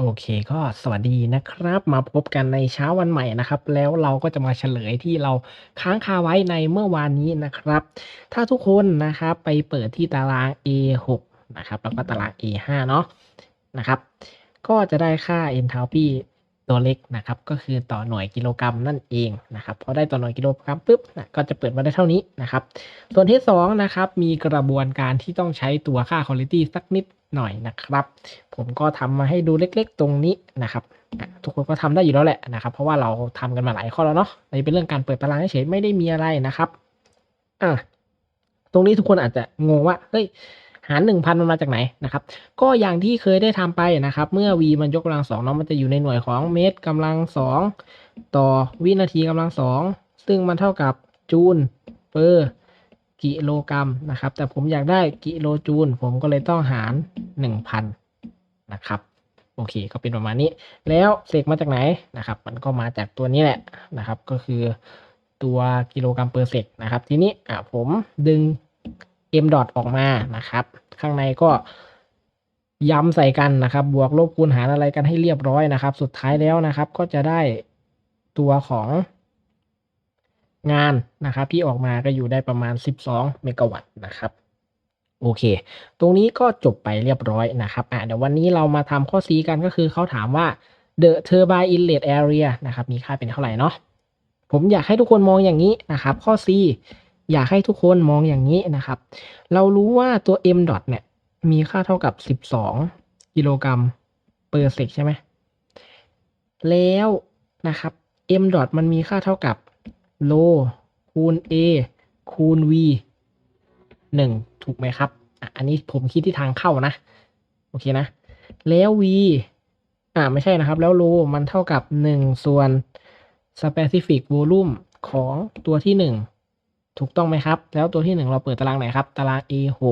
โอเค ก็สวัสดีนะครับ มาพบกันในเช้าวันใหม่นะครับ แล้วเราก็จะมาเฉลยที่เราค้างคาไว้ในเมื่อวานนี้นะครับ ถ้าทุกคนนะครับไปเปิดที่ตาราง A6 นะครับ แล้วก็ตาราง A5 เนาะนะครับ ก็จะได้ค่า enthalpy ตัวเล็กนะครับก็คือต่อหน่วยกิโลกรัมนั่นเองนะครับพอได้ต่อหน่วยกิโลกรัมปุ๊บนะก็จะเปิดมาได้เท่านี้นะครับ ส่วนที่สองนะครับมีกระบวนการที่ต้องใช้ตัวค่า quality สักนิดหน่อยนะครับ ผมก็ทำมาให้ดูเล็กๆตรงนี้นะครับ ทุกคนก็ทำได้อยู่แล้วแหละนะครับ เพราะว่าเราทำกันมาหลายข้อแล้วเนาะอันนี้เป็นเรื่องการเปิดตารางเฉยไม่ได้มีอะไรนะครับอะตรงนี้ทุกคนอาจจะงงว่าเฮ้ย หารหนึ่งพันมันมาจากไหนนะครับ ก็อย่างที่เคยได้ทำไปนะครับ เมื่อ v มันยกกำลังสองเนาะมันจะอยู่ในหน่วยของเมตรกำลังสองต่อวินาทีกำลังสองซึ่งมันเท่ากับจูลเปอร์กิโลกรัมนะครับ แต่ผมอยากได้กิโลจูล ผมก็เลยต้องหารหนึ่งพันนะครับโอเค ก็เป็นประมาณนี้ แล้วเสกมาจากไหนนะครับ มันก็มาจากตัวนี้แหละนะครับ ก็คือตัวกิโลกรัมเปอร์เซกนะครับ ทีนี้อะผมดึง m dot ออกมานะครับ ข้างในก็ย้ำใส่กันนะครับ บวกลบคูณหารอะไรกันให้เรียบร้อยนะครับ สุดท้ายแล้วนะครับ ก็จะได้ตัวของงานนะครับ ที่ออกมาก็อยู่ได้ประมาณ 12 เมกะวัตต์นะครับโอเค ตรงนี้ก็จบไปเรียบร้อยนะครับอะเดี๋ยววันนี้เรามาทำข้อ C กันก็คือเขาถามว่า the turbine inlet area นะครับ มีค่าเป็นเท่าไหร่เนาะผมอยากให้ทุกคนมองอย่างนี้นะครับ ข้อ C อยากให้ทุกคนมองอย่างนี้นะครับ เรารู้ว่าตัว m dot เนี่ย มีค่าเท่ากับ 12กิโลกรัมเปอร์เซกใช่ไหม แล้วนะครับ m dot มันมีค่าเท่ากับโลคูณ a คูณ v หนึ่งถูกไหมครับอะอันนี้ผมคิดที่ทางเข้านะ โอเคนะ แล้ว v อ่าไม่ใช่นะครับ แล้วโลมันเท่ากับหนึ่งส่วน specific volume ของตัวที่หนึ่ง ถูกต้องไหมครับ แล้วตัวที่หนึ่งเราเปิดตารางไหนครับ ตาราง A6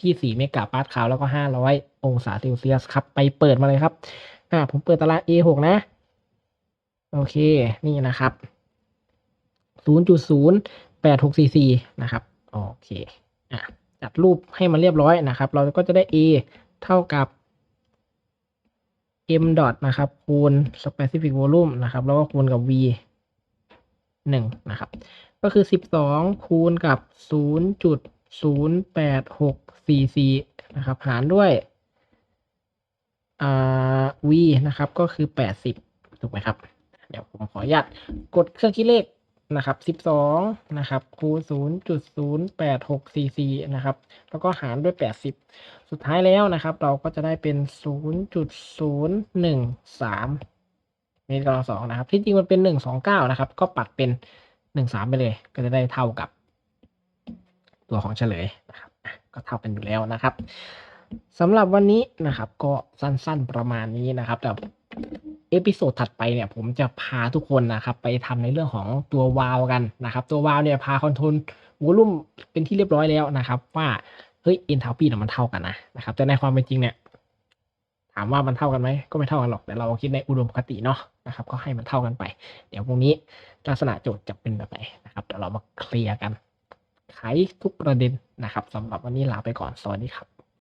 ที่4เมกะปาสคาลแล้วก็ 500 องศาเซลเซียสครับ ไปเปิดมาเลยครับ อ่า ผมเปิดตาราง A6 นะ โอเค นี่นะครับ 0.08644 นะครับ โอเค อะ จัดรูปให้มันเรียบร้อยนะครับ เราก็จะได้ A เท่ากับ m dot นะครับ คูณ specific volume นะครับ แล้วก็คูณกับ v หนึ่งนะครับก็คือ 12 คูณกับ 0.08644 นะครับ หารด้วยอ่า v นะครับ ก็คือ 80 ถูกไหมครับ เดี๋ยวผมขออนุญาตกดเครื่องคิดเลขนะครับ 12 นะครับ คูณ 0.08644 นะครับ แล้วก็หารด้วย 80 สุดท้ายแล้วนะครับ เราก็จะได้เป็น 0.013 เมตรกำลังสองนะครับ ที่จริงมันเป็น 129 นะครับ ก็ปัดเป็น 13ไปเลย ก็จะได้เท่ากับตัวของเฉลยนะครับก็เท่ากันอยู่แล้วนะครับสำหรับวันนี้นะครับ ก็สั้นๆประมาณนี้นะครับแต่เอพิโซดถัดไปเนี่ยผมจะพาทุกคนนะครับไปทำในเรื่องของตัววาล์วกันนะครับ ตัววาล์วเนี่ยพาคอนโทรลวอลุ่มเป็นที่เรียบร้อยแล้วนะครับ ว่าเฮ้ยเอนทาปีเนี่ยมันเท่ากันนะนะครับแต่ในความเป็นจริงเนี่ย ถามว่ามันเท่ากันไหมก็ไม่เท่ากันหรอกแต่เราคิดในอุดมคติเนาะ นะครับก็ให้มันเท่ากันไป เดี๋ยวพรุ่งนี้ลักษณะโจทย์จะเป็นแบบไหนนะครับเดี๋ยวเรามาเคลียร์กันไขทุกประเด็นนะครับสำหรับวันนี้ลาไปก่อนสวัสดีครับ